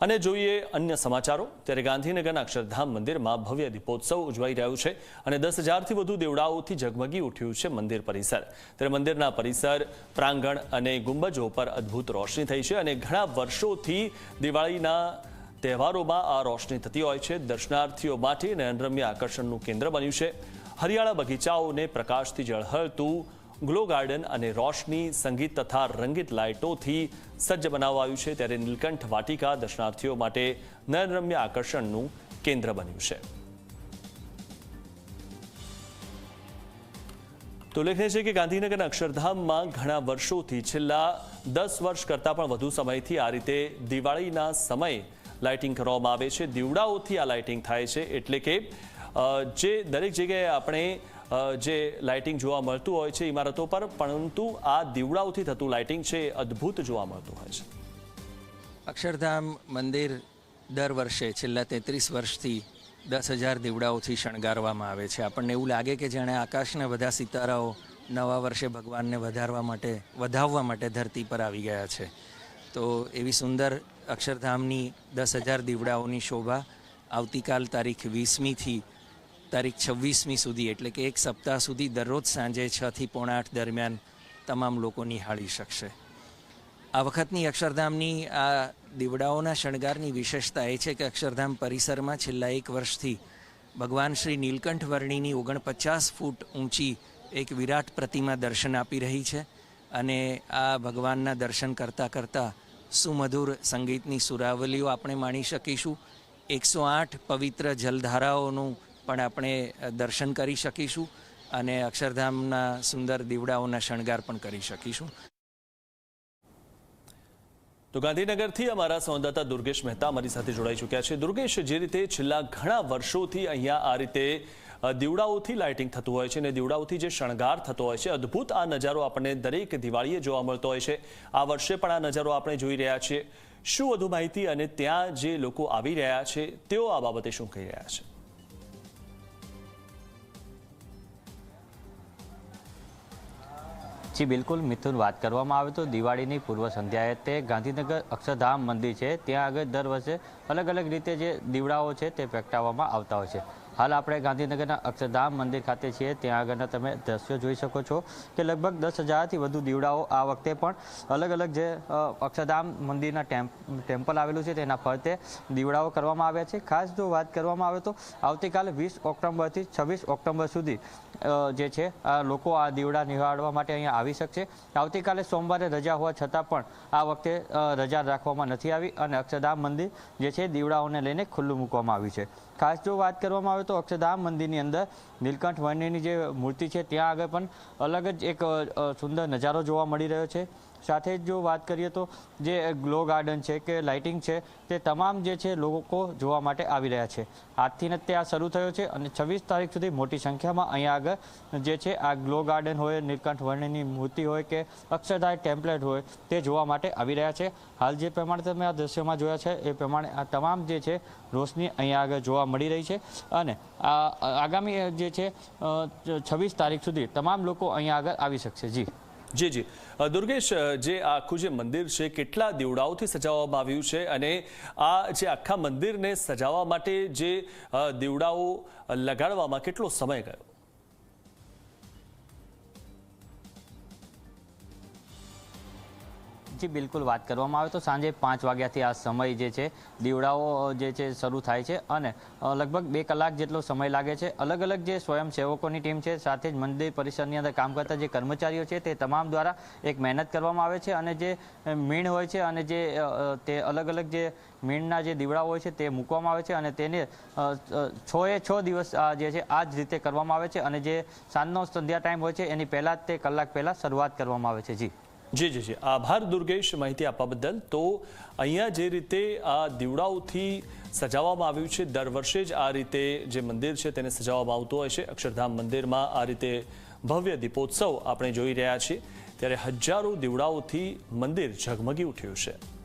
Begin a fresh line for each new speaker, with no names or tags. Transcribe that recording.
અને જોઈએ અન્ય સમાચારો. ત્યારે ગાંધીનગરના અક્ષરધામ મંદિરમાં ભવ્ય દીપોત્સવ ઉજવાઈ રહ્યો છે અને દસ હજારથી વધુ દેવડાઓથી ઝગમગી ઉઠ્યું છે મંદિર પરિસર. ત્યારે મંદિરના પરિસર, પ્રાંગણ અને ગુંબજો પર અદ્ભુત રોશની થઈ છે અને ઘણા વર્ષોથી દિવાળીના તહેવારોમાં આ રોશની થતી હોય છે. દર્શનાર્થીઓ માટે નયનરમ્ય આકર્ષણનું કેન્દ્ર બન્યું છે. હરિયાળા બગીચાઓને પ્રકાશથી ઝળહળતું ગ્લો ગાર્ડન અને રોશની સંગીત તથા રંગીત લાઇટોથી સજ્જ બનાવાયું છે ત્યારે નીલકંઠ વાટિકા દર્શનાર્થીઓ માટે નયનરમ્ય આકર્ષણનું કેન્દ્ર બન્યું છે. તો ઉલ્લેખનીય છે કે ગાંધીનગરના અક્ષરધામમાં ઘણા વર્ષોથી છેલ્લા દસ વર્ષ કરતાં પણ વધુ સમયથી આ રીતે દિવાળીના સમયે લાઇટિંગ કરવામાં આવે છે. દીવડાઓથી આ લાઇટિંગ થાય છે. એટલે કે જે દરેક જગ્યાએ આપણે જે લાઇટિંગ જોવા મળતું હોય છે ઇમારતો પર, પરંતુ આ દીવડાઓથી થતું લાઇટિંગ છે અદ્ભુત જોવા મળતું હોય છે.
અક્ષરધામ મંદિર દર વર્ષે છેલ્લા તેત્રીસ વર્ષથી દસ હજાર દીવડાઓથી શણગારવામાં આવે છે. આપણને એવું લાગે કે જાણે આકાશના બધા સિતારાઓ નવા વર્ષે ભગવાનને વધારવા માટે, વધાવવા માટે ધરતી પર આવી ગયા છે. તો એવી સુંદર અક્ષરધામની દસ હજાર દીવડાઓની શોભા આવતીકાલ તારીખ વીસમીથી તારીખ છવ્વીસમી સુધી, એટલે કે એક સપ્તાહ સુધી દરરોજ સાંજે છથી પોણા આઠ દરમિયાન તમામ લોકો નિહાળી શકશે. આ વખતની અક્ષરધામની આ દીવડાઓના શણગારની વિશેષતા એ છે કે અક્ષરધામ પરિસરમાં છેલ્લા એક વર્ષથી ભગવાન શ્રી નીલકંઠ વર્ણિની ઓગણપચાસ ફૂટ ઊંચી એક વિરાટ પ્રતિમા દર્શન આપી રહી છે અને આ ભગવાનના દર્શન કરતાં કરતાં સુમધુર સંગીતની સુરાવલીઓ આપણે માણી શકીશું. એકસો આઠ પવિત્ર જલધારાઓનું પણ આપણે દર્શન કરી શકીશું અને અક્ષરધામના સુંદર દીવડાઓના શણગાર પણ કરી શકીશું.
તો ગાંધીનગરથી અમારા સંવાદદાતા દુર્ગેશ મહેતા અમારી સાથે જોડાઈ ચૂક્યા છે. દુર્ગેશ, જે રીતે છેલ્લા ઘણા વર્ષોથી અહીંયા આ રીતે દીવડાઓથી લાઇટિંગ થતું હોય છે અને દીવડાઓથી જે શણગાર થતો હોય છે, અદ્ભુત આ નજારો આપણને દરેક દિવાળીએ જોવા મળતો હોય છે. આ વર્ષે પણ આ નજારો આપણે જોઈ રહ્યા છીએ. શું વધુ માહિતી અને ત્યાં જે લોકો આવી રહ્યા છે, તેઓ આ બાબતે શું કહી રહ્યા છે?
જી બિલકુલ, મિથુન વાત કરવામાં આવે તો દિવાળીની પૂર્વ સંધ્યાએ તે ગાંધીનગર અક્ષરધામ મંદિર છે. ત્યાં આગળ દર વર્ષે અલગ અલગ રીતે જે દીવડાઓ છે તે પ્રગટાવવામાં આવતા હોય છે. હાલ આપણે ગાંધીનગરના અક્ષરધામ મંદિર ખાતે છીએ. ત્યાં આગળના તમે દ્રશ્યો જોઈ શકો છો કે લગભગ દસ હજારથી વધુ દીવડાઓ આ વખતે પણ અલગ અલગ જે અક્ષરધામ મંદિરના ટેમ્પ, ટેમ્પલ આવેલું છે તેના ફરતે દીવડાઓ કરવામાં આવ્યા છે. ખાસ જો વાત કરવામાં આવે તો આવતીકાલે વીસ ઓક્ટોબરથી છવ્વીસ ઓક્ટોબર સુધી જે છે લોકો આ દીવડા નિહાળવા માટે અહીંયા આવી શકશે. આવતીકાલે સોમવારે રજા હોવા છતાં પણ આ વખતે રજા રાખવામાં નથી આવી અને અક્ષરધામ મંદિર જે છે દીવડાઓને લઈને ખુલ્લું મૂકવામાં આવ્યું છે. ખાસ જો વાત કરવામાં આવે તો અક્ષરધામ મંદિરની અંદર નીલકંઠ વર્ણિની જે મૂર્તિ છે, ત્યાં આગળ પણ અલગ જ એક સુંદર નજારો જોવા મળી રહ્યો છે. સાથે જ જો વાત કરીએ તો જે ગ્લો ગાર્ડન છે કે લાઇટિંગ છે, તે તમામ જે છે લોકો જોવા માટે આવી રહ્યા છે. આજથી જ આ શરૂ થયો છે અને છવ્વીસ તારીખ સુધી મોટી સંખ્યામાં અહીંયા આગળ જે છે, આ ગ્લો ગાર્ડન હોય, નીલકંઠ વર્ણિની મૂર્તિ હોય કે અક્ષરધાય ટેમ્પલેટ હોય, તે જોવા માટે આવી રહ્યા છે. હાલ જે પ્રમાણે તમે આ દ્રશ્યમાં જોયા છે, એ પ્રમાણે આ તમામ જે છે રોશની અહીંયા આગળ જોવા મળી રહી છે અને આગામી જે છે છવ્વીસ તારીખ સુધી તમામ લોકો અહીંયા આગળ આવી શકશે. જી.
જી જી. દુર્ગેશ જે આખું જે મંદિર છે કેટલા દીવડાઓથી સજાવવામાં આવ્યું છે અને આ જે આખા મંદિરને સજાવવા માટે જે દીવડાઓ લગાડવામાં કેટલો સમય ગયો?
જી બિલકુલ વાત કરવામાં આવે તો સાંજે પાંચ વાગ્યાથી આ સમય જે છે, દીવડાઓ જે છે, શરૂ થાય છે અને લગભગ બે કલાક જેટલો સમય લાગે છે. અલગ અલગ જે સ્વયંસેવકોની ટીમ છે, સાથે જ મંદિર પરિસરની અંદર કામ કરતા જે કર્મચારીઓ છે, તે તમામ દ્વારા એક મહેનત કરવામાં આવે છે અને જે મીણ હોય છે અને જે તે અલગ અલગ જે મીણના જે દીવડાઓ હોય છે તે મૂકવામાં આવે છે અને તેને છ એ છ દિવસ જે છે, આ જ રીતે કરવામાં આવે છે અને જે સાંજનો સંધ્યા ટાઈમ હોય છે, એની પહેલાં જ તે કલાક પહેલાં શરૂઆત કરવામાં આવે છે. જી.
જી જી જી. આભાર દુર્ગેશ માહિતી આપવા બદલ. તો અહીંયા જે રીતે આ દીવડાઓથી સજાવવામાં આવ્યું છે, દર વર્ષે જ આ રીતે જે મંદિર છે તેને સજાવવામાં આવતું હોય છે. અક્ષરધામ મંદિરમાં આ રીતે ભવ્ય દીપોત્સવ આપણે જોઈ રહ્યા છીએ. ત્યારે હજારો દીવડાઓથી મંદિર ઝગમગી ઉઠ્યું છે.